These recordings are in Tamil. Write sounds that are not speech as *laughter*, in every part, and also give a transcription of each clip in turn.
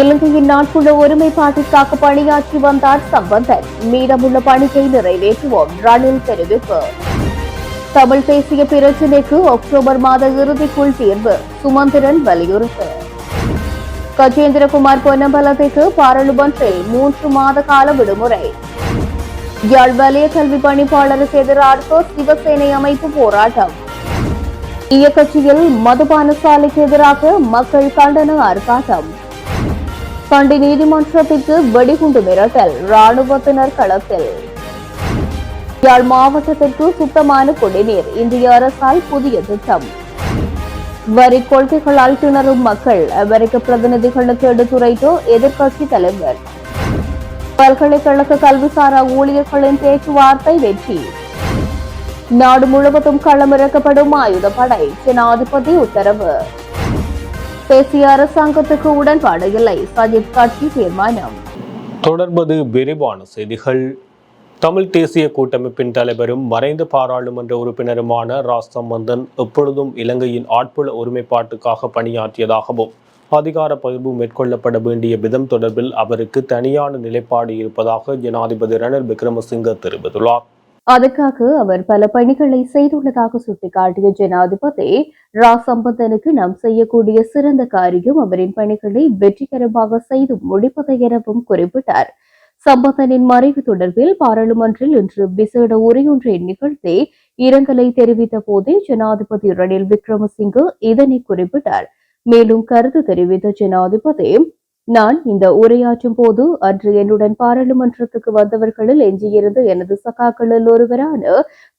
இலங்கையின் நாட்புற ஒருமைப்பாட்டிற்காக பணியாற்றி வந்தார் சம்பந்தன் மீதமுள்ள பணியை நிறைவேற்றுவோம். ரணில் தெரிவிப்பு. தமிழ் பேசிய பிரச்சினைக்கு அக்டோபர் மாத இறுதிக்குள் தீர்வு. சுமந்திரன் வலியுறுத்து. கஜேந்திரகுமார் பொன்னம்பலத்திற்கு பாராளுமன்றில் மூன்று மாத கால விடுமுறை. யாழ் வலய கல்வி பணிப்பாளருக்கு எதிராக சிவசேனை அமைப்பு போராட்டம். இயக்கட்சியில் மதுபான சாலைக்கு எதிராக மக்கள் கண்டன ஆர்ப்பாட்டம். கண்டி நீதிமன்றத்திற்கு வெடிகுண்டு மிரட்டல் ராணுவத்தினர் களத்தில். யாழ் மாவட்டத்திற்கு சுத்தமான குடிநீர் இந்திய அரசால் புதிய திட்டம். வரி கொள்கைகளால் திணறும் மக்கள் அமெரிக்க பிரதிநிதிகளுக்கு எடுத்துரைத்தோ எதிர்க்கட்சி தலைவர். பல்கலைக்கழக கல்விசாரா ஊழியர்களின் பேச்சுவார்த்தை வெற்றி. நாடு முழுவதும் களமிறக்கப்படும் ஆயுதப்படை ஜனாதிபதி உத்தரவு. தேசிய அரசாங்கத்துக்கு உடன்பாடு இல்லை. சஜித் கட்சி தீர்மானம். தொடர்பது விரிவான செய்திகள். தமிழ் தேசிய கூட்டமைப்பின் தலைவரும் மறைந்த பாராளுமன்ற உறுப்பினருமான ராஸ் சம்பந்தன் எப்பொழுதும் இலங்கையின் ஆட்புல ஒருமைப்பாட்டுக்காக பணியாற்றியதாகவும் அதிகார பகிர்வு மேற்கொள்ளப்பட வேண்டிய விதம் தொடர்பில் அவருக்கு தனியான நிலைப்பாடு இருப்பதாக ஜனாதிபதி ரணில் விக்ரமசிங்க தெரிவித்துள்ளார். அதற்காக அவர் பல பணிகளை செய்துள்ளதாக சுட்டிக்காட்டிய ஜனாதிபதி ரா சம்பந்தனுக்கு நாம் செய்யக்கூடிய சிறந்த காரியம் அவரின் பணிகளை வெற்றிகரமாக செய்து முடிப்பது எனவும் குறிப்பிட்டார். சம்பந்தனின் மறைவு தொடர்பில் பாராளுமன்றில் இன்று விசேட உரையொன்றை நிகழ்த்தி இரங்கலை தெரிவித்த போதே ஜனாதிபதி ரணில் விக்ரமசிங்கே இதனை குறிப்பிட்டார். மேலும் கருத்து தெரிவித்த ஜனாதிபதி நான் இந்த உரையாற்றும் போது அன்று என்னுடன் பாராளுமன்றத்துக்கு வந்தவர்களில் எஞ்சியிருந்த எனது சகாக்களில் ஒருவரான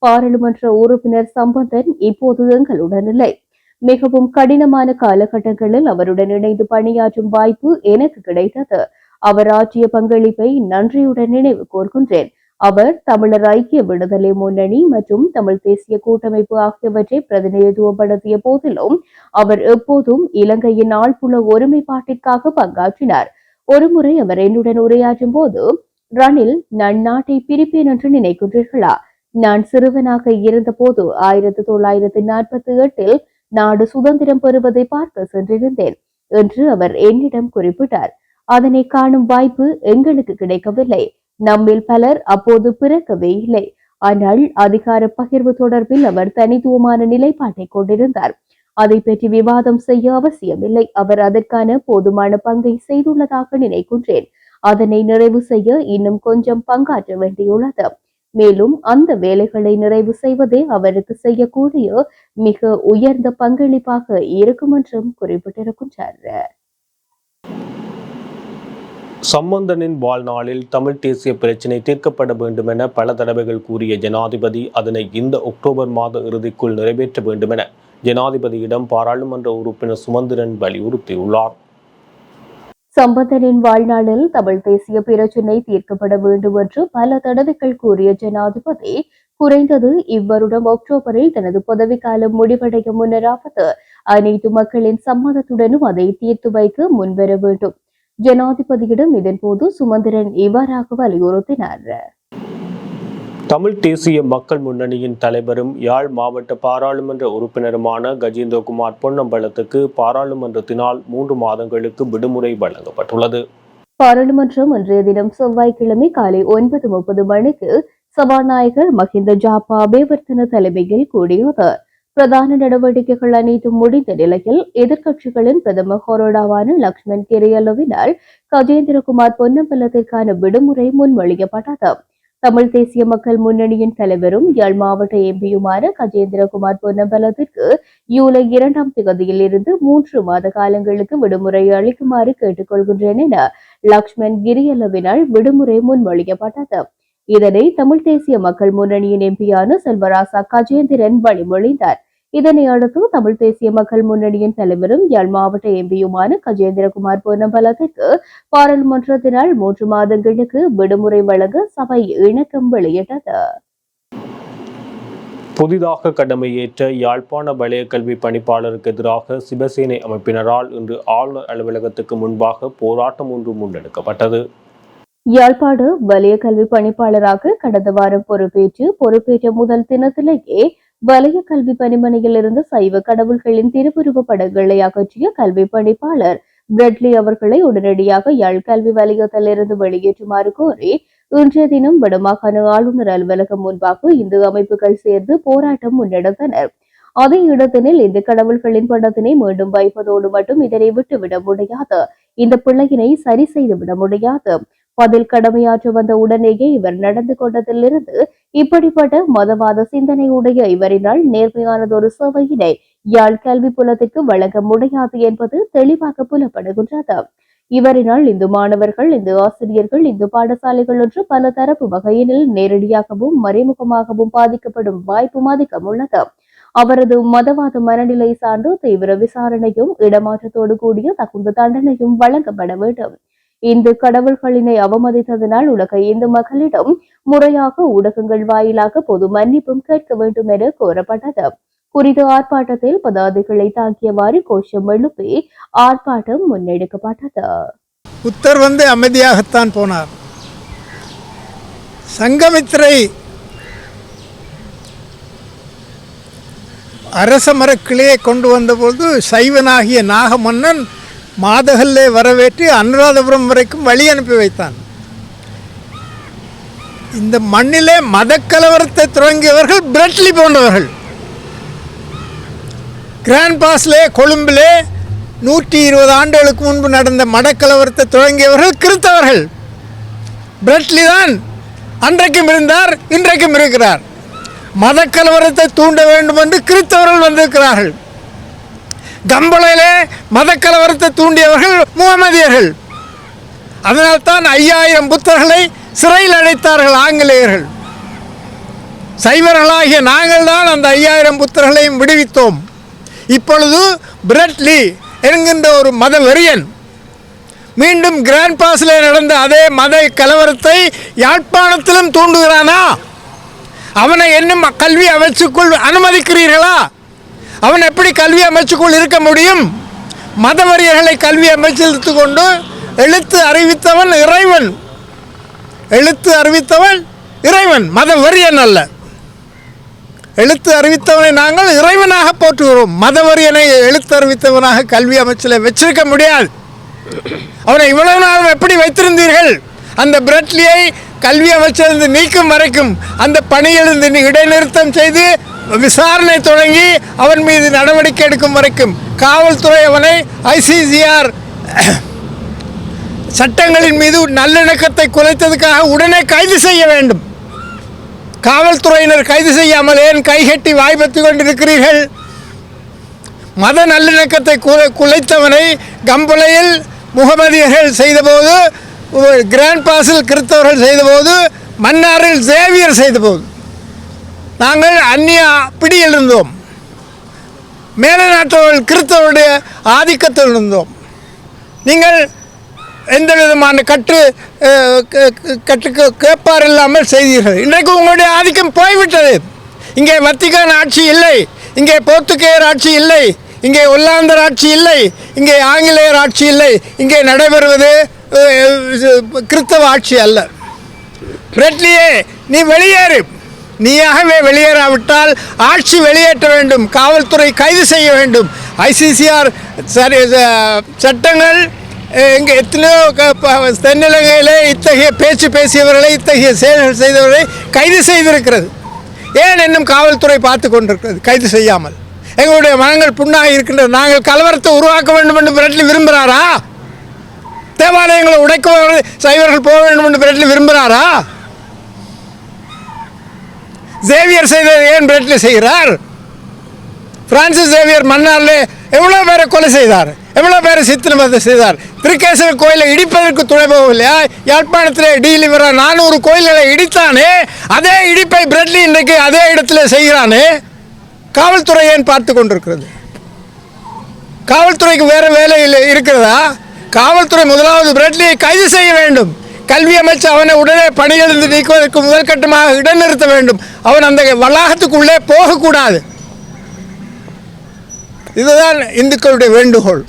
பாராளுமன்ற உறுப்பினர் சம்பந்தன் இப்போது எங்களுடன் இல்லை. மிகவும் கடினமான காலகட்டங்களில் அவருடன் இணைந்து பணியாற்றும் வாய்ப்பு எனக்கு கிடைத்தது. அவர் ஆற்றிய பங்களிப்பை நன்றியுடன் நினைவு கூர்கின்றேன். அவர் தமிழர் ஐக்கிய விடுதலை முன்னணி மற்றும் தமிழ் தேசிய கூட்டமைப்பு ஆகியவற்றை பிரதிநிதித்துவப்படுத்திய போதிலும் அவர் எப்போதும் இலங்கையின் ஆழ்புல ஒருமைப்பாட்டிற்காக பங்காற்றினார். ஒருமுறை அவர் என்னுடன் உரையாற்றும் போது ரணில் நான் நாட்டை பிரிப்பேன் என்று நினைக்கின்றீர்களா? நான் சிறுவனாக இருந்தபோது ஆயிரத்தி தொள்ளாயிரத்தி நாற்பத்தி எட்டில் நாடு சுதந்திரம் பெறுவதை பார்க்க சென்றிருந்தேன் என்று அவர் என்னிடம் குறிப்பிட்டார். அதனை காணும் வாய்ப்பு எங்களுக்கு கிடைக்கவில்லை. நம்மில் பலர் அப்போது பிறக்கவே இல்லை. ஆனால் அதிகார பகிர்வு தொடர்பில் அவர் தனித்துவமான நிலைப்பாட்டை கொண்டிருந்தார். அதை பற்றி விவாதம் செய்ய அவசியமில்லை. அவர் அதற்கான போதுமான பங்கை செய்துள்ளதாக நினைக்கின்றேன். அதனை நிறைவு செய்ய இன்னும் கொஞ்சம் பங்காற்ற வேண்டியுள்ளது. மேலும் அந்த வேலைகளை நிறைவு செய்வதே அவருக்கு செய்யக்கூடிய மிக உயர்ந்த பங்களிப்பாக இருக்கும் என்றும் குறிப்பிட்டிருக்கின்றார். சம்பந்தனின் வாழ்நாளில் தமிழ் தேசிய பிரச்சினை தீர்க்கப்பட வேண்டும் என பல தடவைகள் கூறிய ஜனாதிபதி அதனை இந்த அக்டோபர் மாத இறுதிக்குள் நிறைவேற்ற வேண்டும் என ஜனாதிபதியிடம் பாராளுமன்ற உறுப்பினர் சுமந்திரன் வலியுறுத்தியுள்ளார். சம்பந்தனின் வாழ்நாளில் தமிழ் தேசிய பிரச்சினை தீர்க்கப்பட வேண்டும் என்று பல தடவைகள் கூறிய ஜனாதிபதி குறைந்தது இவ்வருடம் அக்டோபரில் தனது பதவிக்காலம் முடிவடைய முன்னராவது அனைத்து மக்களின் சம்மதத்துடனும் அதை தீர்த்து வைக்க முன்வர வேண்டும். ஜனாதிபதியிடம் இதன்போது சுமந்திரன் இவ்வாறாக வலியுறுத்தினார். தமிழ் தேசிய மக்கள் முன்னணியின் தலைவரும் யாழ் மாவட்ட பாராளுமன்ற உறுப்பினருமான கஜேந்திரகுமார் பொன்னம்பலத்துக்கு பாராளுமன்றத்தினால் மூன்று மாதங்களுக்கு விடுமுறை வழங்கப்பட்டுள்ளது. பாராளுமன்றம் இன்றைய தினம் செவ்வாய்க்கிழமை காலை ஒன்பது முப்பது மணிக்கு சபாநாயகர் மஹிந்த ஜாப்பா அபேவர்த்தன தலைமையில் கூடியது பிரதான நடவடிக்கைகள் அனைத்தும் முடிந்த நிலையில் எதிர்க்கட்சிகளின் பிரதம கொரோடாவான லக்ஷ்மண் கிரியலுவினால் கஜேந்திரகுமார் பொன்னம்பலத்திற்கான விடுமுறை முன்மொழியப்பட்டது. தமிழ் தேசிய மக்கள் முன்னணியின் தலைவரும் யாழ் மாவட்ட எம்பியுமான கஜேந்திரகுமார் பொன்னம்பலத்திற்கு ஜூலை இரண்டாம் தேதியில் இருந்து மூன்று மாத காலங்களுக்கு விடுமுறை அளிக்குமாறு கேட்டுக்கொள்கின்றேன் என லக்ஷ்மண் கிரியலவினால் விடுமுறை முன்மொழியப்பட்டது. இதனை தமிழ் தேசிய மக்கள் முன்னணியின் எம்பியான செல்வராசா கஜேந்திரன் வழிமொழிந்தார். இதனை அடுத்து தமிழ் தேசிய மக்கள் முன்னணியின் தலைவரும் யாழ் மாவட்ட எம்பியுமான கஜேந்திரகுமார் பொன்னம்பலத்திற்கு பாராளுமன்றத்தினால் மூன்று மாதங்களுக்கு விடுமுறை வழங்க சபை இணக்கம் வெளியிட்டது. புதிதாக கடமையேற்ற யாழ்ப்பாண வலய கல்வி பணிப்பாளருக்கு எதிராக சிவசேனை அமைப்பினரால் இன்று ஆளுநர் அலுவலகத்துக்கு முன்பாக போராட்டம் ஒன்று முன்னெடுக்கப்பட்டது. யாழ்ப்பாடு வலய கல்வி பணிப்பாளராக கடந்த வாரம் பொறுப்பேற்று பொறுப்பேற்ற முதல் தினத்திலேயே வலய கல்வி பணிமனையில் இருந்து சைவ கடவுள்களின் திருவுருவ படங்களை அகற்றிய கல்வி பணிப்பாளர் பிரெட்லி அவர்களை உடனடியாக யாழ் கல்வி வலயத்திலிருந்து வெளியேற்றுமாறு கோரி இன்றைய தினம் வடமாகாண ஆளுநர் அலுவலகம் முன்பாக இந்து அமைப்புகள் சேர்ந்து போராட்டம் முன்னெடுத்தனர். அதே இடத்தினில் இந்து கடவுள்களின் படத்தினை மீண்டும் வைப்பதோடு மட்டும் இதனை விட்டுவிட முடியாது. இந்த பிள்ளையினை சரி செய்துவிட முடியாது. பதில் கடமையாற்று வந்த உடனேயே இவர் நடந்து கொண்டதிலிருந்து இப்படிப்பட்ட மதவாத சிந்தனையுடைய இவரினால் நேர்மையானதொரு சேவையினை யாழ் கல்வி புலத்திற்கு வழங்க முடியாது என்பது தெளிவாக புலப்படுகின்றது. இவரினால் இந்து மாணவர்கள் இந்து ஆசிரியர்கள் இந்து பாடசாலைகள் என்று பல தரப்பு வகையினில் நேரடியாகவும் மறைமுகமாகவும் பாதிக்கப்படும் வாய்ப்பும் அதிகம் உள்ளது. அவரது மதவாத மனநிலை சார்ந்து தீவிர விசாரணையும் இடமாற்றத்தோடு கூடிய தகுந்த தண்டனையும் வழங்கப்பட வேண்டும். இந்து கடவுள்களினை அவமதித்ததனால் உலக இந்து மக்களிடம் முறையாக ஊடகங்கள் வாயிலாக பொது மன்னிப்பும் கேட்க வேண்டும் என கோரப்பட்டது. குறித்த ஆர்ப்பாட்டத்தில் பதாதிகளை தாக்கியவாறு கோஷம் எழுப்பி ஆர்ப்பாட்டம் முன்னெடுக்கப்பட்டது. புத்தர் வந்து அமைதியாகத்தான் போனார். சங்கமித்திரை அரச மரக்கிளையை கொண்டு வந்தபோது சைவனாகிய நாகமன்னன் மாதகல்லே வரவேற்று அனுராதபுரம் வரைக்கும் வழி அனுப்பி வைத்தான். இந்த மண்ணிலே மதக்கலவரத்தை தொடங்கியவர்கள் பிரெட்லி போன்றவர்கள். கிராண்ட் பாஸ்லே கொழும்பிலே நூற்றி இருபது ஆண்டுகளுக்கு முன்பு நடந்த மடக்கலவரத்தை தொடங்கியவர்கள் கிறித்தவர்கள். பிரெட்லி தான் அன்றைக்கும் இருந்தார் இன்றைக்கும் இருக்கிறார். மதக்கலவரத்தை தூண்ட வேண்டும் என்று கிறித்தவர்கள் வந்திருக்கிறார்கள். கம்பளையிலே மதக்கலவரத்தை தூண்டியவர்கள் முகமதியர்கள். அதனால்தான் ஐயாயிரம் புத்தர்களை சிறையில் அடைத்தார்கள் ஆங்கிலேயர்கள். சைவர்களாகிய நாங்கள் தான் அந்த ஐயாயிரம் புத்தர்களையும் விடுவித்தோம். இப்பொழுது பிரெட்லி என்கின்ற ஒரு மத வெறியன் மீண்டும் கிராண்ட் பாஸில் நடந்த அதே மத கலவரத்தை யாழ்ப்பாணத்திலும் தூண்டுகிறானா? அவனை என்னும் கல்வி அமைச்சுக்குள் அனுமதிக்கிறீர்களா? அவன் எப்படி கல்வி அமைச்சுக்குள் இருக்க முடியும்? மதவரியர்களை கல்வி அமைச்சிருத்து கொண்டு எழுத்து அறிவித்தவன் இறைவன். எழுத்து அறிவித்தவன் இறைவன் மதவரியன் அல்ல. எழுத்து அறிவித்தவனை நாங்கள் இறைவனாக போற்றுகிறோம். மதவரியனை எழுத்து அறிவித்தவனாக கல்வி அமைச்சில் வச்சிருக்க முடியாது. அவனை இவ்வளவு நாளும் எப்படி வைத்திருந்தீர்கள்? அந்த பிரெட்லியை கல்வி அமைச்சரிலிருந்து நீக்கும் வரைக்கும் அந்த பணியிலிருந்து இடைநிறுத்தம் செய்து விசாரணை தொடங்கி அவன் மீது நடவடிக்கை எடுக்கும் வரைக்கும் காவல்துறை அவனை ஐசிசிஆர் *coughs* சட்டங்களின் மீது நல்லிணக்கத்தை குலைத்ததுக்காக உடனே கைது செய்ய வேண்டும். காவல்துறையினர் கைது செய்யாமல் ஏன் கைகட்டி வாய்ப்பத்து கொண்டிருக்கிறீர்கள்? மத நல்லிணக்கத்தை குலைத்தவனை கம்பளையில் முகமதியர்கள் செய்தபோது கிராண்ட் பாஸில் கிறிஸ்தவர்கள் செய்தபோது மன்னாரில் சேவியர் செய்தபோது. நாங்கள் அந்நிய பிடியில் இருந்தோம் மேலை நாட்டவர்கள் கிறிஸ்தவருடைய ஆதிக்கத்தில் இருந்தோம் நீங்கள் எந்த விதமான கற்று கற்றுக்கு கேட்பார் இல்லாமல் செய்தீர்கள். இன்றைக்கு உங்களுடைய ஆதிக்கம் போய்விட்டது. இங்கே வத்திகான் ஆட்சி இல்லை. இங்கே போர்த்துகேயர் ஆட்சி இல்லை. இங்கே ஒல்லாந்தர் ஆட்சி இல்லை. இங்கே ஆங்கிலேயர் ஆட்சி இல்லை. இங்கே நடைபெறுவது கிறித்தவ கிறிஸ்தவ ஆட்சி அல்ல. பிரெட்லியே நீ வெளியேறு. நீயாகவே வெளியேறாவிட்டால் ஆட்சி வெளியேற்ற வேண்டும் காவல்துறை கைது செய்ய வேண்டும். ஐசிசிஆர் சரி சட்டங்கள் எங்கே இங்கே எத்தனையோ தென்னிலங்கையில் தென்னிலங்கையிலே இத்தகைய பேச்சு பேசியவர்களை இத்தகைய செயல்கள் செய்தவர்களை கைது செய்திருக்கிறது. ஏன் இன்னும் காவல்துறை பார்த்து கொண்டிருக்கிறது? கைது செய்யாமல். எங்களுடைய மனங்கள் புண்ணாக இருக்கின்றது நாங்கள் கலவரத்தை உருவாக்க வேண்டும் என்று பிரெட்லி விரும்புகிறாரா? தேவாலயங்களை உடைக்க சைவர்கள் போக வேண்டும் என்று பிரெட்லி விரும்புகிறாரா? சேவியர் செய்தது ஏன் பிரெட்டில் செய்கிறார்? பிரான்சிஸ் சேவியர் மன்னாரில் எவ்வளோ பேரை கொலை செய்தார்? எவ்வளோ பேரை சித்திரவதை செய்தார்? திருக்கேசர் கோயிலை இடிப்பதற்கு துணை போகவில்லையா? யாழ்ப்பாணத்தில் டீலிவரா நானூறு கோயில்களை இடித்தானே? அதே இடிப்பை பிரெட்லி இன்றைக்கு அதே இடத்துல செய்கிறானே? காவல்துறை ஏன் பார்த்து கொண்டிருக்கிறது? காவல்துறைக்கு வேறு வேலை இல்லை இருக்கிறதா? காவல்துறை முதலாவது பிரெட்லியை கைது செய்ய வேண்டும். கல்வி அமைச்சு அவனை உடனே பணியிலிருந்து நீக்குவதற்கு முதற்கட்டமாக இடைநிறுத்த வேண்டும். அவன் அந்த வளாகத்துக்குள்ளே போகக்கூடாது. இதுதான் இந்துக்களுடைய வேண்டுகோள்.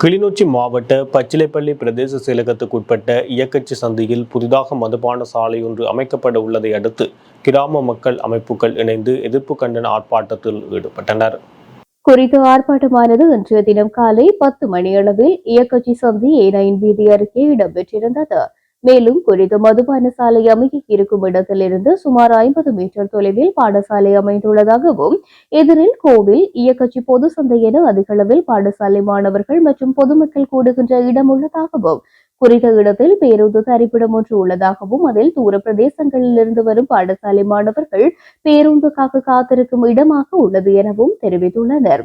கிளிநொச்சி மாவட்ட பச்சிலைப்பள்ளி பிரதேச செயலகத்துக்குட்பட்ட இயக்கச்சி சந்தையில் புதிதாக மதுபான சாலை ஒன்று அமைக்கப்பட உள்ளதை அடுத்து கிராம மக்கள் அமைப்புகள் இணைந்து எதிர்ப்பு கண்டன ஆர்ப்பாட்டத்தில் ஈடுபட்டனர். குறித்த ஆர்ப்பாட்டமானது இன்றைய தினம் காலை பத்து மணியளவில் இயக்கச்சி சந்தி ஏனாயின் வீதி அருகே இடம்பெற்றிருந்தது. மேலும் குறித்த மதுபான சாலை அமைய இருக்கும் இடத்திலிருந்து சுமார் ஐம்பது மீட்டர் தொலைவில் பாடசாலை அமைந்துள்ளதாகவும் எதிரில் கோவில் இயக்கச்சி பொது சந்தை என அதிகளவில் பாடசாலை மாணவர்கள் மற்றும் பொதுமக்கள் கூடுகின்ற இடம் உள்ளதாகவும் குறித்த இடத்தில் பேருந்து தரிப்பிடம் ஒன்று உள்ளதாகவும் அதில் தூர பிரதேசங்களில் இருந்து வரும் பாடசாலை மாணவர்கள் பேருந்துக்காக காத்திருக்கும் இடமாக உள்ளது எனவும் தெரிவித்துள்ளனர்.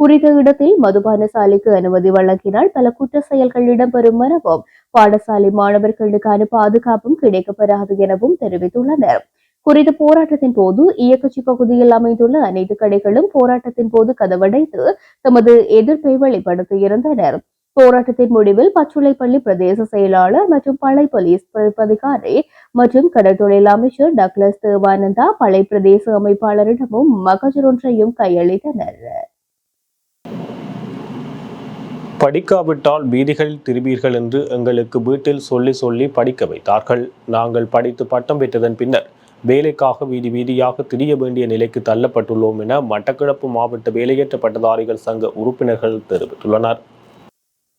குறித்த இடத்தில் மதுபான சாலைக்கு அனுமதி வழங்கினால் பல குற்ற செயல்கள் இடம்பெறும் எனவும் பாடசாலை மாணவர்களுக்கான பாதுகாப்பும் கிடைக்கப்பெறாது எனவும் தெரிவித்துள்ளனர். குறித்த போராட்டத்தின் போது இயக்கச்சி பகுதியில் அமைந்துள்ள அனைத்து கடைகளும் போராட்டத்தின் போது கதவடைத்து தமது எதிர்ப்பை வெளிப்படுத்தியிருந்தனர். போராட்டத்தின் முடிவில் பச்சுளைப்பள்ளி பிரதேச செயலாளர் மற்றும் பளை போலீஸ் பதிகாரி மற்றும் கடற்தொழில் அமைச்சர் டக்ளஸ் தேவானந்தா பளை பிரதேச அமைப்பாளரிடமும் மகஜர் ஒன்றையும் கையளித்தனர். படிக்காவிட்டால் வீதிகளில் திரும்பீர்கள் என்று எங்களுக்கு வீட்டில் சொல்லி சொல்லி படிக்க வைத்தார்கள். நாங்கள் படித்து பட்டம் பெற்றதன் பின்னர் வேலைக்காக வீதி வீதியாக திரிய வேண்டிய நிலைக்கு தள்ளப்பட்டுள்ளோம் என மட்டக்களப்பு மாவட்ட வேலையேற்ற பட்டதாரிகள் சங்க உறுப்பினர்கள் தெரிவித்துள்ளனர்.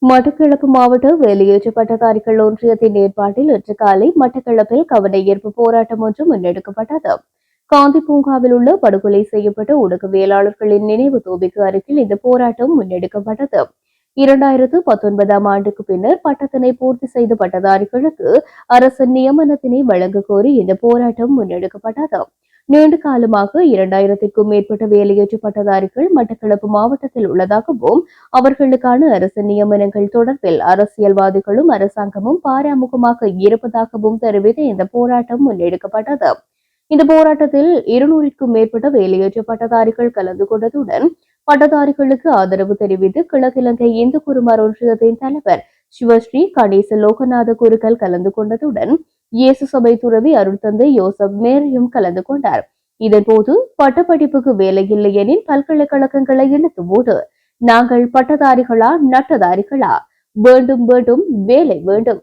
மட்டக்களப்பு மாவட்ட வெளியேற்ற பட்டதாரிகள் ஒன்றியத்தின் ஏற்பாட்டில் இன்று காலை மட்டக்களப்பில் கவன ஈர்ப்பு போராட்டம் ஒன்று முன்னெடுக்கப்பட்டது. காந்தி பூங்காவில் உள்ள படுகொலை செய்யப்பட்ட ஊடகவியலாளர்களின் நினைவு தோபிக்கு அருகில் இந்த போராட்டம் முன்னெடுக்கப்பட்டது. இரண்டாயிரத்து பத்தொன்பதாம் ஆண்டுக்கு பின்னர் பட்டத்தினை பூர்த்தி செய்த பட்டதாரிகளுக்கு அரசின் நியமனத்தினை வழங்க கோரி இந்த போராட்டம் முன்னெடுக்கப்பட்டது. நீண்ட காலமாக இரண்டாயிரத்திற்கும் மேற்பட்ட வேலையேற்ற பட்டதாரிகள் மட்டக்களப்பு மாவட்டத்தில் உள்ளதாகவும் அவர்களுக்கான அரசு நியமனங்கள் தொடர்பில் அரசியல்வாதிகளும் அரசாங்கமும் பாராமுகமாக இருப்பதாகவும் தெரிவித்து இந்த போராட்டம் முன்னெடுக்கப்பட்டது. இந்த போராட்டத்தில் இருநூறுக்கும் மேற்பட்ட வேலையேற்ற பட்டதாரிகள் கலந்து கொண்டதுடன் பட்டதாரிகளுக்கு ஆதரவு தெரிவித்து கிழக்கிழங்கை இந்து குருமார் ஒன்றியத்தின் தலைவர் சிவஸ்ரீ கணேச லோகநாத குருக்கள் கலந்து கொண்டதுடன் இயேசு சபை துறவி அருட்தந்தை யோசப் மேரியும் கலந்து கொண்டார். இதன்போது பட்டப்படிப்புக்கு வேலை இல்லை எனில் பல்கலைக்கழகங்களை இழுத்துவோடு நாங்கள் பட்டதாரிகளா நட்டதாரிகளா? வேண்டும் வேண்டும் வேலை வேண்டும்.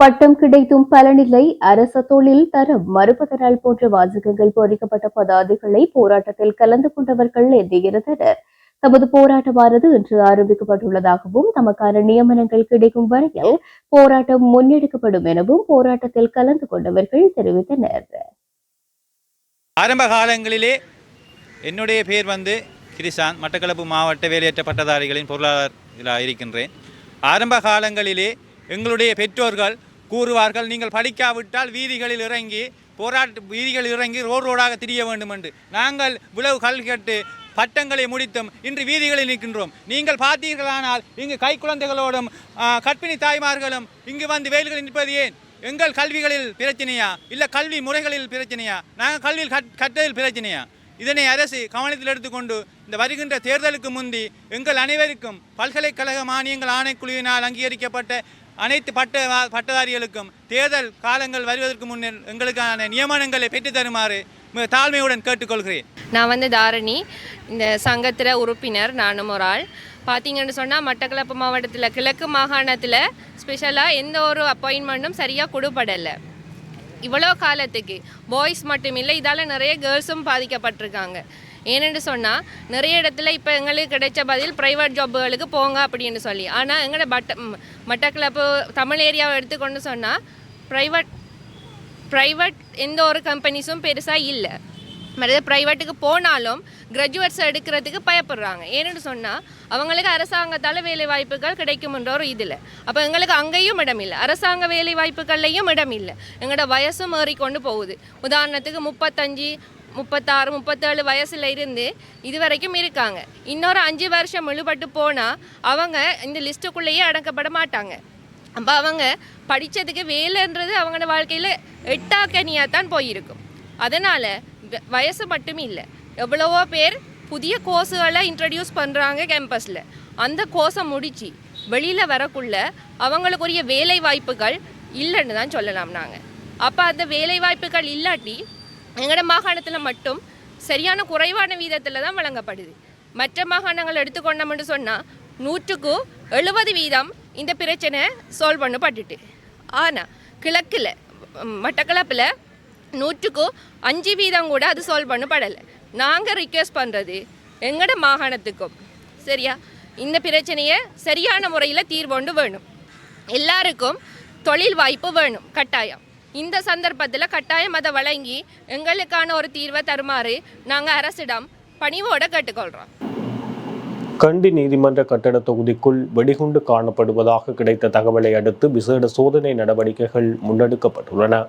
பட்டம் கிடைத்தும் பலனில்லை அரச தொழில் தர மறுப்பதனால் போன்ற வாசகங்கள் பொறிக்கப்பட்ட பதாதிகளை போராட்டத்தில் கலந்து கொண்டவர்கள் எதிர்த்தனர் தமது போராட்டமானது இன்று ஆரம்பிக்கப்பட்டுள்ளதாகவும் தமக்கான நியமனங்கள் கிடைக்கும் வரையில் போராட்டம் முன்னெடுக்கப்படும் எனவும் போராட்டத்தில் கலந்து கொண்டவர்கள் தெரிவித்தனர். ஆரம்ப காலங்களிலே என்னுடைய பேர் வந்து கிரிசான் மட்டக்களப்பு மாவட்ட வேலையற்ற பட்டதாரிகளின் பொருளாதார இருக்கின்றேன். ஆரம்ப காலங்களிலே எங்களுடைய பெற்றோர்கள் கூறுவார்கள் நீங்கள் படிக்காவிட்டால் வீதிகளில் இறங்கி போராட்ட வீதிகளில் இறங்கி ரோடு ரோடாக திரிய வேண்டும் என்று நாங்கள் விளவு கல் கட்டு பட்டங்களை முடித்தும் இன்று வீதிகளில் நிற்கின்றோம். நீங்கள் பார்த்தீர்களானால் இங்கு கை குழந்தைகளோடும் கர்ப்பிணி தாய்மார்களும் இங்கு வந்து வெயில்களில் நிற்பது ஏன்? எங்கள் கல்விகளில் பிரச்சனையா? இல்லை கல்வி முறைகளில் பிரச்சனையா? நாங்கள் கல்வியில் கட் கற்றதில் பிரச்சனையா? இதனை அரசு கவனத்தில் எடுத்துக்கொண்டு இந்த வருகின்ற தேர்தலுக்கு முந்தி எங்கள் அனைவருக்கும் பல்கலைக்கழக மானியங்கள் ஆணைக்குழுவினால் அங்கீகரிக்கப்பட்ட அனைத்து பட்ட பட்டதாரிகளுக்கும் தேர்தல் காலங்கள் வருவதற்கு முன்னர் எங்களுக்கான நியமனங்களை பெற்று தருமாறு தாழ்மையுடன் கேட்டுக்கொள்கிறேன். நான் வந்து தாரணி. இந்த சங்கத்தில் உறுப்பினர் நானும் ஒரு ஆள். பார்த்தீங்கன்னு சொன்னால் மட்டக்களப்பு மாவட்டத்தில் கிழக்கு மாகாணத்தில் ஸ்பெஷலாக எந்த ஒரு அப்பாயின்மெண்ட்டும் சரியாக கொடுப்படலை. இவ்வளோ காலத்துக்கு பாய்ஸ் மட்டும் இல்லை இதால் நிறைய கேர்ள்ஸும் பாதிக்கப்பட்டிருக்காங்க. ஏனென்று சொன்னால் நிறைய இடத்துல இப்போ எங்களுக்கு கிடைச்ச பதில் ப்ரைவேட் ஜாப்புகளுக்கு போங்க அப்படின்னு சொல்லி. ஆனால் எங்களோட பட்ட மட்டக்களப்பு தமிழ் ஏரியாவை எடுத்துக்கொண்டு சொன்னால் ப்ரைவேட் ப்ரைவேட் எந்த ஒரு கம்பெனிஸும் பெருசாக இல்லை. மற்றது ப்ரைவேட்டுக்கு போனாலும் கிராஜுவேட்ஸ் எடுக்கிறதுக்கு பயப்படுறாங்க. ஏன்னு சொன்னால் அவங்களுக்கு அரசாங்கத்தால் வேலை வாய்ப்புகள் கிடைக்கும்ன்ற ஒரு இதில். அப்போ எங்களுக்கு அங்கேயும் இடம் இல்லை. அரசாங்க வேலை வாய்ப்புகள்லையும் இடம் இல்லை. எங்களோட வயசும் ஏறிக்கொண்டு போகுது. உதாரணத்துக்கு முப்பத்தஞ்சு முப்பத்தாறு முப்பத்தேழு வயசில் இருந்து இது வரைக்கும் இருக்காங்க. இன்னொரு அஞ்சு வருஷம் இழுபட்டு போனால் அவங்க இந்த லிஸ்ட்டுக்குள்ளேயே அடக்கப்பட மாட்டாங்க. அப்போ அவங்க படித்ததுக்கு வேலைன்றது அவங்களோட வாழ்க்கையில் எட்டாக்கனியாக தான் போயிருக்கும். அதனால் வயசு மட்டும் இல்லை. எவ்வளவோ பேர் புதிய கோர்ஸுகளை இன்ட்ரடியூஸ் பண்ணுறாங்க கேம்பஸில் அந்த கோர்ஸை முடித்து வெளியில் வரக்குள்ள அவங்களுக்குரிய வேலை வாய்ப்புகள் இல்லைன்னு தான் சொல்லலாம் நாங்கள் அப்போ அந்த வேலை வாய்ப்புகள் இல்லாட்டி எங்களோட மாகாணத்தில் மட்டும் சரியான குறைவான வீதத்தில் தான் வழங்கப்படுது. மற்ற மாகாணங்கள் எடுத்துக்கொண்டோம்னு சொன்னால் நூற்றுக்கு எழுபது வீதம் இந்த பிரச்சனை சால்வ் பண்ணப்பட்டுட்டு. ஆனால் கிழக்கில் மட்டக்களப்பில் நூற்றுக்கு அஞ்சு வீதம் கூட அது சால்வ் பண்ணப்படலை. நாங்கள் ரிக்வெஸ்ட் பண்ணுறது எங்களோட மாகாணத்துக்கும். சரியா? இந்த பிரச்சனையை சரியான முறையில் தீர்வொண்டு வேணும். எல்லாருக்கும் தொழில் வாய்ப்பு வேணும் கட்டாயம். இந்த சந்தர்ப்பத்தில் கட்டாயம் அதை வழங்கி எங்களுக்கான ஒரு தீர்வை தருமாறு நாங்கள் அரசிடம் பணிவோடு கேட்டுக்கொள்கிறோம் கண்டி நீதிமன்ற கட்டட தொகுதிக்குள் வெடிகுண்டு காணப்படுவதாக கிடைத்த தகவலை அடுத்து விசேட சோதனை நடவடிக்கைகள் முன்னெடுக்கப்பட்டுள்ளன.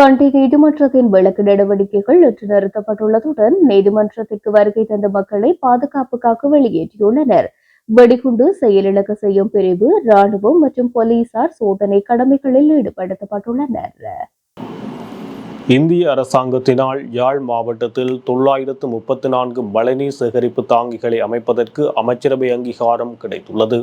கண்டி நீதிமன்றத்தின் விளக்கு நடவடிக்கைகள் நேற்று நிறுத்தப்பட்டுள்ளதுடன் நீதிமன்றத்திற்கு வருகை தந்த மக்களை பாதுகாப்புக்காக வெளியேற்றியுள்ளனர். வெடிகுண்டு செயலிழக்க செய்யும் பிரிவு ராணுவம் மற்றும் போலீசார் சோதனை கடமைகளில் ஈடுபடுத்தப்பட்டுள்ளனர். இந்திய அரசாங்கத்தினால் யாழ் மாவட்டத்தில் தொள்ளாயிரத்து முப்பத்தி நான்கு மழைநீர் சேகரிப்பு தாங்கிகளை அமைப்பதற்கு அமைச்சரவை அங்கீகாரம் கிடைத்துள்ளது.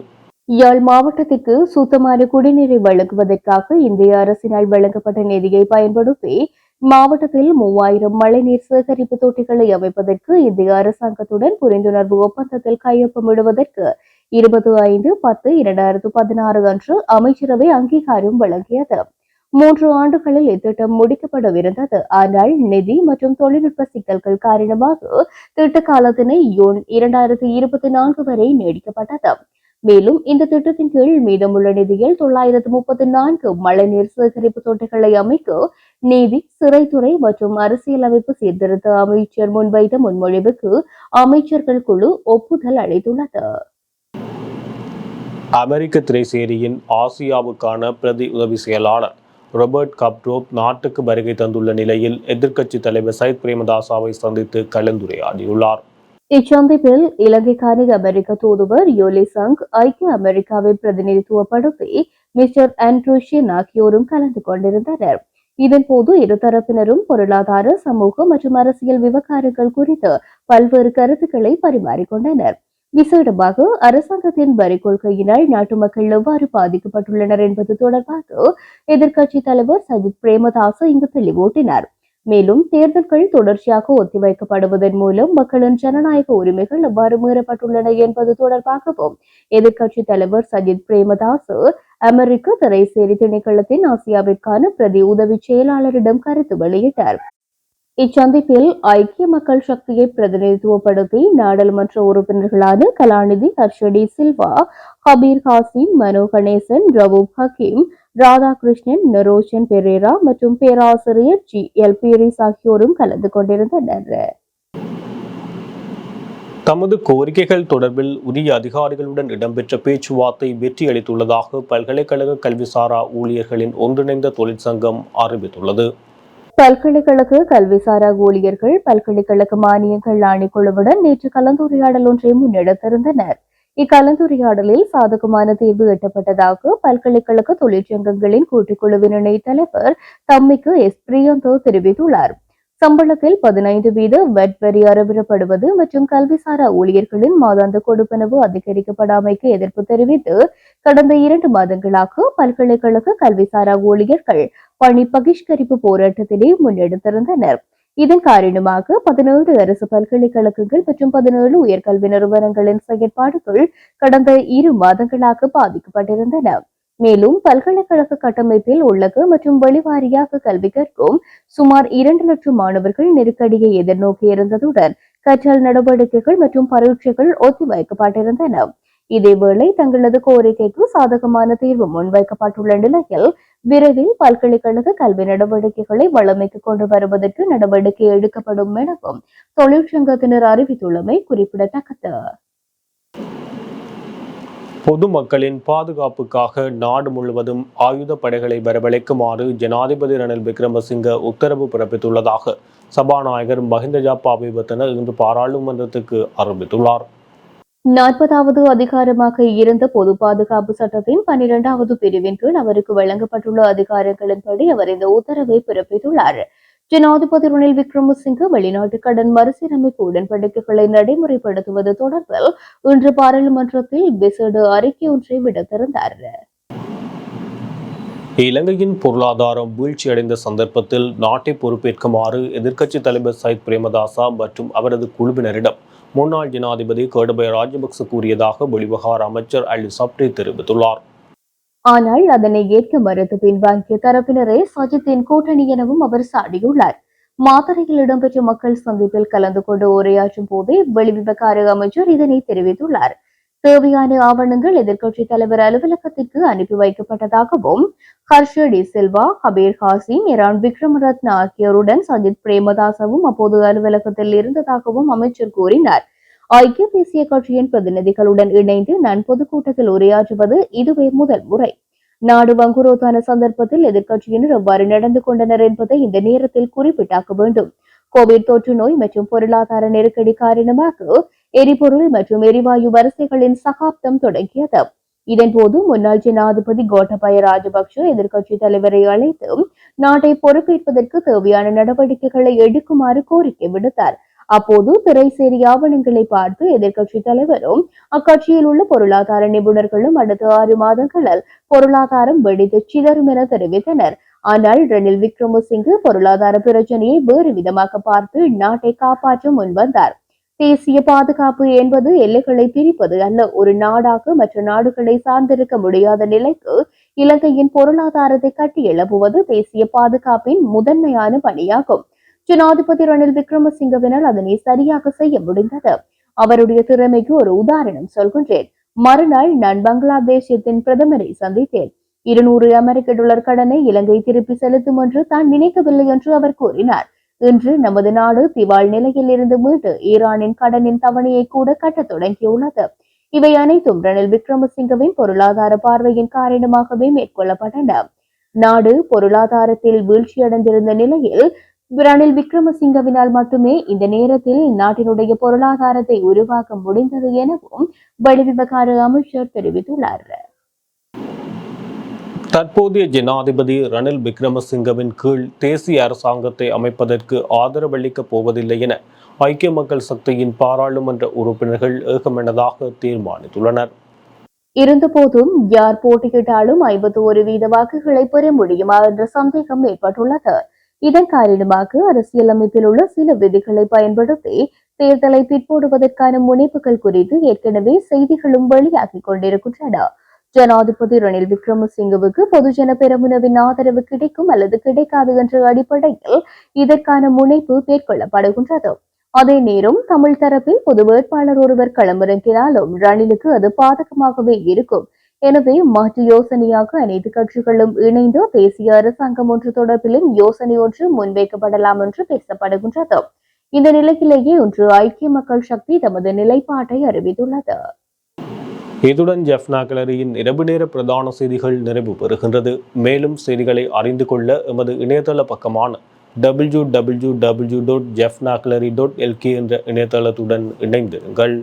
யாழ் மாவட்டத்திற்கு சுத்தமான குடிநீரை வழங்குவதற்காக இந்திய அரசினால் வழங்கப்பட்ட நிதியை பயன்படுத்தி மாவட்டத்தில் மூவாயிரம் மழைநீர் சேகரிப்பு தொட்டிகளை அமைப்பதற்கு இந்திய அரசாங்கத்துடன் புரிந்துணர்வு ஒப்பந்தத்தில் கையொப்பமிடுவதற்கு இருபது ஐந்து பத்து இரண்டாயிரத்து பதினாறு அன்று அமைச்சரவை அங்கீகாரம் வழங்கியது. மூன்று ஆண்டுகளில் இத்திட்டம் முடிக்கப்படவிருந்தது. ஆனால் நிதி மற்றும் தொழில்நுட்ப சிக்கல்கள் காரணமாக திட்ட காலத்தினை யூன் இரண்டாயிரத்தி இருபத்தி நான்கு வரை நீடிக்கப்பட்டது. மேலும் இந்த திட்டத்தின் கீழ் மீதமுள்ள நிதியில் தொள்ளாயிரத்து முப்பத்தி நான்கு மழைநீர் சேகரிப்பு தொட்டிகளை அமைக்க நீதி சிறைத்துறை மற்றும் அரசியலமைப்பு சீர்திருத்த அமைச்சர் முன்வைத்த முன்மொழிவுக்கு அமைச்சர்கள் குழு ஒப்புதல் அளித்துள்ளது. அமெரிக்க திரைசேரியின் ஆசியாவுக்கான பிரதி உதவி செயலாளர் ரொபர்ட் கப்ரோப் நாட்டுக்கு வருகை தந்துள்ள நிலையில் எதிர்க்கட்சி தலைவர் சயித் பிரேமதாசாவை சந்தித்து கலந்துரையாடியுள்ளார். இச்சந்திப்பில் இலங்கைக்கான அமெரிக்க தூதுவர் யோலி சங் ஐக்கிய அமெரிக்காவை பிரதிநிதித்துவப்படுத்தி மிஸ்டர் ஆண்ட்ரூ ஷின் ஆகியோரும் கலந்து கொண்டிருந்தனர். இதன்போது இருதரப்பினரும் பொருளாதார சமூக மற்றும் அரசியல் விவகாரங்கள் குறித்து பல்வேறு கருத்துக்களை பரிமாறிக்கொண்டனர். விசேடமாக அரசாங்கத்தின் வரி கொள்கையினால் நாட்டு மக்கள் எவ்வாறு பாதிக்கப்பட்டுள்ளனர் என்பது தொடர்பாக எதிர்க்கட்சி தலைவர் சஜித் பிரேமதாச இங்கு தெளிவூட்டினார். மேலும் தேர்தல்கள் தொடர்ச்சியாக ஒத்திவைக்கப்படுவதன் மூலம் மக்களின் ஜனநாயக உரிமைகள் எவ்வாறு மீறப்பட்டுள்ளன என்பது தொடர்பாகவும் எதிர்க்கட்சி தலைவர் சஜித் பிரேமதாஸ் அமெரிக்க திரைசேரி திணைக்களத்தின் ஆசியாவிற்கான பிரதி உதவி செயலாளரிடம் கருத்து வெளியிட்டார். இச்சந்திப்பில் ஐக்கிய மக்கள் சக்தியை பிரதிநிதித்துவப்படுத்தி நாடாளுமன்ற உறுப்பினர்களான கலாநிதி ஹர்ஷடி சில்வா ஹபீர் ஹாசிம் மனோ கணேசன் ரவூப் ஹக்கீம் ராதாகிருஷ்ணன் நரோஜன் பெரேரா மற்றும் பேராசிரியர் ஜி. எல். பீரிஸ் ஆகியோரும் கலந்து கொண்டிருந்தனர். தமது கோரிக்கைகள் தொடர்பில் உரிய அதிகாரிகளுடன் இடம்பெற்ற பேச்சுவார்த்தை வெற்றியளித்துள்ளதாக பல்கலைக்கழக கல்விசாரா ஊழியர்களின் ஒன்றிணைந்த தொழிற்சங்கம் அறிவித்துள்ளது. பல்கலைக்கழக கல்விசாரா ஊழியர்கள் பல்கலைக்கழக மானியங்கள் ஆணைக்குழுவுடன் நேற்று கலந்துரையாடல் ஒன்றை முன்னெடுத்திருந்தனர். இக்கலந்துரையாடலில் சாதகமான தீர்வு எட்டப்பட்டதாக பல்கலைக்கழக தொழிற்சங்கங்களின் கூட்டுக்குழுவின் இணைத் தலைவர் தம்மிக்கு எஸ். பிரியந்தோ தெரிவித்துள்ளார். சம்பளத்தில் பதினைந்து வீத வெட் வரி அறவிடப்படுவது மற்றும் கல்விசாரா ஊழியர்களின் மாதாந்த கொடுப்பனவு அதிகரிக்கப்படாமைக்கு எதிர்ப்பு தெரிவித்து கடந்த இரண்டு மாதங்களாக பல்கலைக்கழக கல்விசாரா ஊழியர்கள் பணி பகிஷ்கரிப்பு போராட்டத்திலே முன்னெடுத்திருந்தனர். இதன் காரணமாக பதினேழு அரசு பல்கலைக்கழகங்கள் மற்றும் பதினேழு உயர்கல்வி நிறுவனங்களின் செயற்பாடுகள் கடந்த இரு மாதங்களாக பாதிக்கப்பட்டிருந்தன. மேலும் பல்கலைக்கழக கட்டமைப்பில் உள்ளக மற்றும் வெளிவாரியாக கல்வி கற்கும் சுமார் இரண்டு லட்சம் மாணவர்கள் நெருக்கடியை எதிர்நோக்கி இருந்ததுடன் கற்றல் நடவடிக்கைகள் மற்றும் பரீட்சைகள் ஒத்திவைக்கப்பட்டிருந்தன இதேவேளை தங்களது கோரிக்கைக்கு சாதகமான தீர்வு முன்வைக்கப்பட்டுள்ள நிலையில் விரைவில் பல்கலைக்கழக கல்வி நடவடிக்கைகளை வளமைக்கு கொண்டு வருவதற்கு நடவடிக்கை எடுக்கப்படும் எனவும் தொழிற்சங்கத்தினர் அறிவித்துள்ளமை குறிப்பிடத்தக்கது. பொதுமக்களின் பாதுகாப்புக்காக நாடு முழுவதும் ஆயுத படைகளை வரவழைக்குமாறு ஜனாதிபதி ரணில் விக்ரமசிங்க உத்தரவு பிறப்பித்துள்ளதாக சபாநாயகர் மஹிந்த ஜாபாபிபத்தன இன்று பாராளுமன்றத்துக்கு அறிவித்துள்ளார். நாற்பதாவது அதிகாரமாக இருந்த பொது பாதுகாப்பு சட்டத்தின் பன்னிரெண்டாவது பிரிவின் கீழ் அவருக்கு வழங்கப்பட்டுள்ள அதிகாரங்களின்படி அவர் இந்த உத்தரவை பிறப்பித்துள்ளார். ஜனாதிபதி ரணில் விக்ரமசிங்க வெளிநாட்டு கடன் மறுசீரமைப்பு உடன்படிக்கைகளை நடைமுறைப்படுத்துவது தொடர்பில் இன்று பாராளுமன்றத்தில் விசேட அறிக்கை ஒன்றை விடுத்திருந்தார். இலங்கையின் பொருளாதாரம் வீழ்ச்சியடைந்த சந்தர்ப்பத்தில் நாட்டை பொறுப்பேற்குமாறு எதிர்க்கட்சி தலைவர் சயித் பிரேமதாசா மற்றும் அவரது குழுவினரிடம் முன்னாள் ஜனாதிபதி கோடபய ராஜபக்ச கூறியதாக வெளிவகார அமைச்சர் அலி சப்ரி தெரிவித்துள்ளார். ஆனால் அதனை ஏற்க மறுத்து பின்வாங்கிய தரப்பினரே சஜித்தின் கூட்டணி எனவும் அவர் சாடியுள்ளார். மாத்தறையில் இடம்பெற்ற மக்கள் சந்திப்பில் கலந்து கொண்டு உரையாற்றும் போதே வெளிவிவகார அமைச்சர் இதனை தெரிவித்துள்ளார். தேவையான ஆவணங்கள் எதிர்க்கட்சி தலைவர் அலுவலகத்திற்கு அனுப்பி வைக்கப்பட்டதாகவும் ஹர்ஷ டி சில்வா ஹபீர் ஹாசிம் இரான் விக்ரமரத்ன ஆகியோருடன் சஜித் பிரேமதாசவும் அப்போது அலுவலகத்தில் இருந்ததாகவும் அமைச்சர் கூறினார். ஐக்கிய தேசிய கட்சியின் பிரதிநிதிகளுடன் இணைந்து நான் பொதுக்கூட்டத்தில் உரையாற்றுவது இதுவே முதல் முறை. நாடு வங்குரோத்தான சந்தர்ப்பத்தில் எதிர்க்கட்சியினர் எவ்வாறு நடந்து கொண்டனர் என்பதை இந்த நேரத்தில் குறிப்பிட்டாக்க வேண்டும். கோவிட் தொற்று நோய் மற்றும் பொருளாதார நெருக்கடி காரணமாக எரிபொருள் மற்றும் எரிவாயு வரிசைகளின் சகாப்தம் தொடங்கியது. இதன்போது முன்னாள் ஜனாதிபதி கோட்டபய ராஜபக்ஷ எதிர்க்கட்சி தலைவரை அழைத்து நாட்டை பொறுப்பேற்பதற்கு தேவையான நடவடிக்கைகளை எடுக்குமாறு கோரிக்கை விடுத்தார். அப்போது திரைசேரி ஆவணங்களை பார்த்து எதிர்க்கட்சி தலைவரும் அக்கட்சியில் உள்ள பொருளாதார நிபுணர்களும் அடுத்த ஆறு மாதங்களில் பொருளாதாரம் வெடித்து சிதறும் என தெரிவித்தனர். ஆனால் ரணில் விக்ரமசிங்கு பொருளாதார பிரச்சனையை வேறு விதமாக பார்த்து நாட்டை காப்பாற்ற முன்வந்தார் தேசிய பாதுகாப்பு என்பது எல்லைகளை பிரிப்பது அல்ல ஒரு நாடாக மற்ற நாடுகளை சார்ந்திருக்க முடியாத நிலைக்கு இலங்கையின் பொருளாதாரத்தை கட்டி எழுப்புவது தேசிய பாதுகாப்பின் முதன்மையான பணியாகும். ஜனாதிபதி ரணில் விக்ரமசிங்கவினால் அதனை சரியாக செய்ய முடிந்தது. அவருடைய திறமைக்கு ஒரு உதாரணம் சொல்கின்றேன். மறுநாள் நான் பங்களாதேசத்தின் பிரதமரை சந்தித்தேன். இருநூறு அமெரிக்க டாலர் கடனை இலங்கை திருப்பி செலுத்தும் என்று தான் நினைக்கவில்லை என்று அவர் கூறினார். இன்று நமது நாடு திவால் நிலையில் இருந்து மீட்டு ஈரானின் கடனின் தவணையை கூட கட்டத் தொடங்கியுள்ளது. இவை அனைத்தும் ரணில் விக்ரமசிங்கவின் பொருளாதார பார்வையின் காரணமாகவே மேற்கொள்ளப்பட்டன. நாடு பொருளாதாரத்தில் வீழ்ச்சியடைந்திருந்த நிலையில் ரணில் விக்ரமசிங்கவினால் மட்டுமே இந்த நேரத்தில் நாட்டினுடைய பொருளாதாரத்தை உருவாக்க முடிந்தது எனவும் வெளிவிவகார அமைச்சர் தெரிவித்துள்ளார். தற்போதைய ஜனாதிபதி ரணில் விக்ரமசிங்கவின் கீழ் தேசிய அரசாங்கத்தை அமைப்பதற்கு ஆதரவளிக்கப் போவதில்லை என ஐக்கிய மக்கள் சக்தியின் பாராளுமன்ற உறுப்பினர்கள் ஏகமனதாக தீர்மானித்துள்ளனர். இருந்தபோதும் யார் போட்டியிட்டாலும் ஐம்பத்தி ஒரு வீத வாக்குகளை பெற முடியுமா என்ற சந்தேகம் ஏற்பட்டுள்ளது. இதன் காரணமாக அரசியலமைப்பில் உள்ள சில விதிகளை பயன்படுத்தி தேர்தலை பிற்போடுவதற்கான முனைப்புகள் குறித்து ஏற்கனவே செய்திகளும் வெளியாகிக் கொண்டிருக்கின்றன. ஜனாதிபதி ரணில் விக்ரமசிங்கவுக்கு பொதுஜன பெரமுனவின் ஆதரவு கிடைக்கும் அல்லது கிடைக்காது என்ற அடிப்படையில் இதற்கான முனைப்பு மேற்கொள்ளப்படுகின்றது. அதே நேரம் தமிழ் தரப்பில் பொது வேட்பாளர் ஒருவர் களமிறங்கினாலும் ரணிலுக்கு அது பாதகமாகவே இருக்கும். எனவே மாற்று யோசனையாக அனைத்து கட்சிகளும் இணைந்து தேசிய அரசாங்கம் ஒன்று தொடர்பிலும் யோசனை ஒன்று முன்வைக்கப்படலாம் என்று பேசப்படுகின்றது. இந்த நிலையிலேயே ஒன்று ஐக்கிய மக்கள் சக்தி தமது நிலைப்பாட்டை அறிவித்துள்ளது. இதுடன் ஜெஃப்னா கிளரியின் இரவு நேர பிரதான செய்திகள் நிறைவு பெறுகின்றது. மேலும் செய்திகளை அறிந்து கொள்ள எமது இணையதள பக்கமான W W W dot Jaffna dot LK என்ற இணையதளத்துடன் இணைந்திருங்கள்.